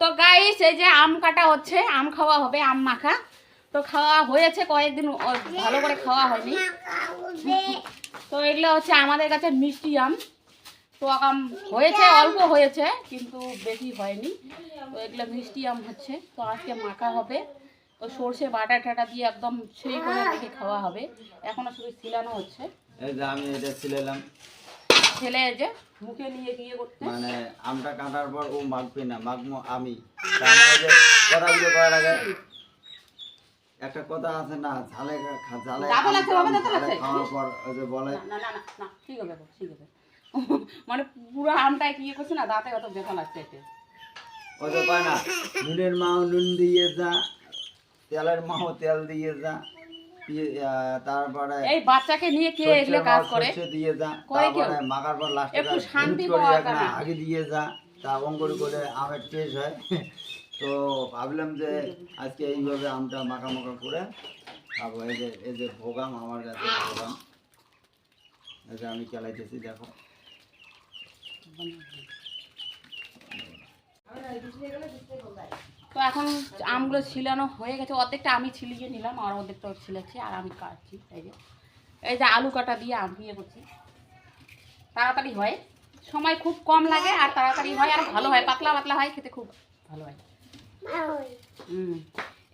তো গাইস এই যে আম কাটা হচ্ছে আম খাওয়া হবে আম মাখা। তো খাওয়া হয়েছে কয়েকদিন ভালো করে খাওয়া হয়নি। তো এগুলো হচ্ছে আমাদের কাছে মিষ্টি আম। তো আম হয়েছে অল্প হয়েছে কিন্তু বেশি হয়নি। তো এগুলো মিষ্টি আম হচ্ছে। তো আজকে মাখা হবে। তো সর্ষে বাটা টাটা দিয়ে একদম সেই করে রেখে খাওয়া হবে। এখনও শুধু ছিলানো হচ্ছে। এই যে আমি এটা ছিলাম ছেলে যে মুখে নিয়ে গিয়ে করতে? মানে আমটা কাটার পর ও মাখবে না মাখবো আমি। কথাগুলো করার আগে একটা কথা আছে না ঝালে ঝালে খাওয়ার পর ওই যে বলে না না না ঠিক হবে ঠিক হবে মানে পুরো আমটাই কি ইয়ে করছে না দাঁতে অত ব্যথা লাগছে এতে। ওই যে কয় না নুনের মাও নুন দিয়ে যা তেলের মাও তেল দিয়ে যা। তারপরে এই বাচ্চাকে নিয়ে কে এগুলো কাজ করে? দিয়ে যা? তারপরে মাখার পর লাস্টে একটু শান্তি পাওয়ার কারণে। আগে দিয়ে যা তা অঙ্কুর করে আমের টেস্ট হয়। তো ভাবলাম যে আজকে এইভাবে আমটা মাখা মাখা করে খাব। এই যে এই যে ভোগাম আমার কাছে ভোগাম এই যে আমি চালাইতেছি দেখো। তো এখন আমগুলো ছিলানো হয়ে গেছে। অর্ধেকটা আমি ছিলিয়ে নিলাম আর অর্ধেকটা ছিলেছে আর আমি কাটছি। এই যে এই যে আলু কাটা দিয়ে আম ইয়ে করছি। তাড়াতাড়ি হয়। সময় খুব কম লাগে আর তাড়াতাড়ি হয় আর ভালো হয়। পাতলা পাতলা হয়, খেতে খুব ভালো হয়। হুম।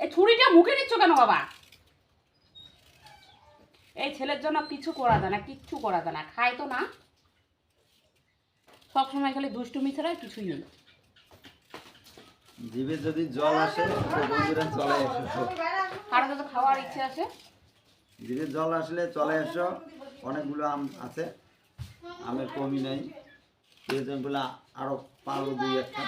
এই ছুরিটা মুখে নিচ্ছ কেন বাবা? এই ছেলের জন্য কিছু করা যায় না, কিচ্ছু করা যায় না। খায় তো না। সবসময় খালি দুষ্টুমি ছাড়া কিছুই নেই। জিভে যদি জল আসে তো বন্ধুরা চলে এসো। কারও যত খাওয়ার ইচ্ছে আছে জিভে জল আসলে চলে এসো। অনেকগুলো আম আছে। আমের কমি নেই। প্রয়োজনগুলো আরও পারব দুই একটা।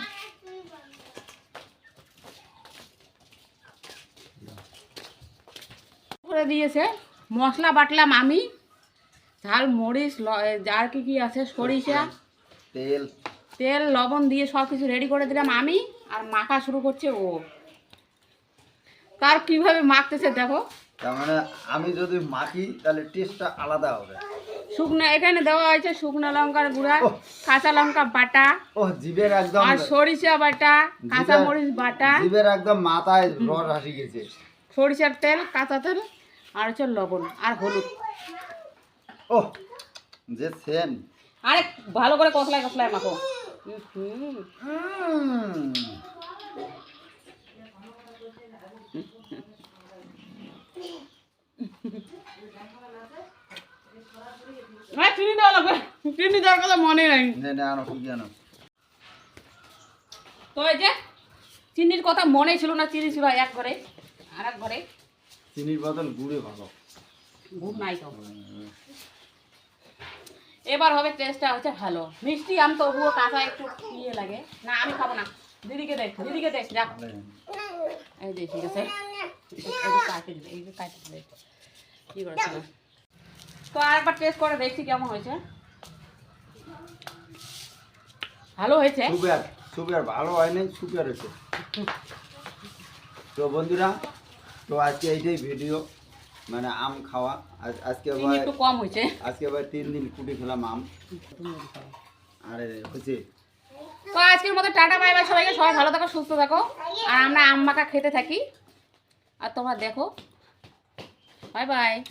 করে দিয়েছে। মশলা বাটলাম আমি। ঝাল মরিচ আর কি কি আছে সরিষা। তেল। তেল লবণ দিয়ে সব কিছু রেডি করে দিলাম আমি। আর মাখা শুরু করছে ও। তার কীভাবে মাখতেছে দেখো। তার মানে আমি যদি মাখি তাহলে টেস্টটা আলাদা হবে। শুকনো এখানে দেওয়া হয়েছে শুকনো লঙ্কার গুঁড়া কাঁচা লঙ্কা বাটা ও জিভের একদম আর সরিষা বাটা কাঁচা মরিচ বাটা। জিভের একদম মাথায় রস আসি গেছে। সরিষার তেল কাঁচা তেল আর হচ্ছে লবণ আর হলুদ। ও যে সেন। আরে ভালো করে কষলায় কষলায় মাখো। চিনি দেওয়া লাগবে চিনি দেওয়ার কথা মনে নাই। তো এই যে চিনির কথা মনে ছিল না চিনি ছিল এক ঘরে আর এক ঘরে। চিনির বদল গুড়ে ভালো। ঘুম নাই তো। এবার হবে টেস্টটা হচ্ছে ভালো। মিষ্টি আম তবুও কাঁচা একটু ইয়ে লাগে। না, আমি খাব না। দিদিকে দেখ দিদিকে দেখ রাখ। এই যে ঠিক আছে। কাটে দিলে, এই কাটে তো আরেকবার টেস্ট করে দেখছি কেমন হয়েছে। ভালো হয়েছে? সুগার সুগার ভালো হয় নাই সুগার হয়েছে। তো বন্ধুরা, তো আজকে এইটাই ভিডিও মানে আম খাওয়া। আজ- আজকে একটু কম হয়েছে। আজকে আবার তিন দিন কুটি খেলাম আম। আরে হয়েছে তো আজকের মতো টাটা বাই বাই সবাইকে। সবাই ভালো থাকো সুস্থ থাকো। আর আমরা আম মাখা খেতে থাকি। আর তোমরা দেখো। Bye bye.